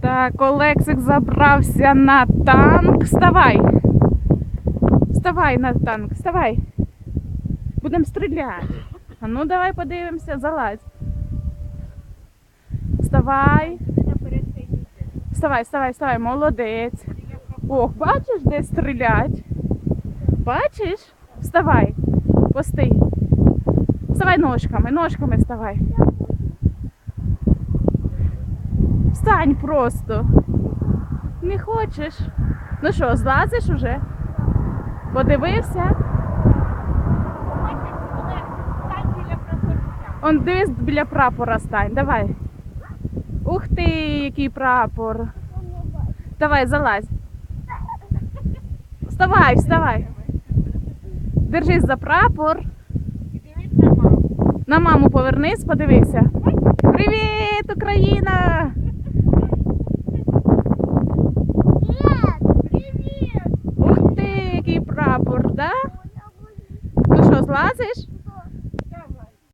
Так, Олексик забрався на танк. Вставай. Вставай на танк, вставай. Будемо стріляти. А ну давай подивимося, залазь. Вставай. Вставай, вставай, вставай, молодець. Ох, бачиш, де стрілять? Бачиш? Вставай, постий. Вставай ножками, ножками вставай. Встань просто. Не хочеш? Ну що, злазиш уже? Подивився? Он дивись біля прапора стань. Давай. Ух ти, який прапор. Давай, залазь. Вставай, вставай. Держись за прапор. На маму повернись, подивися. Ух ти, який прапор,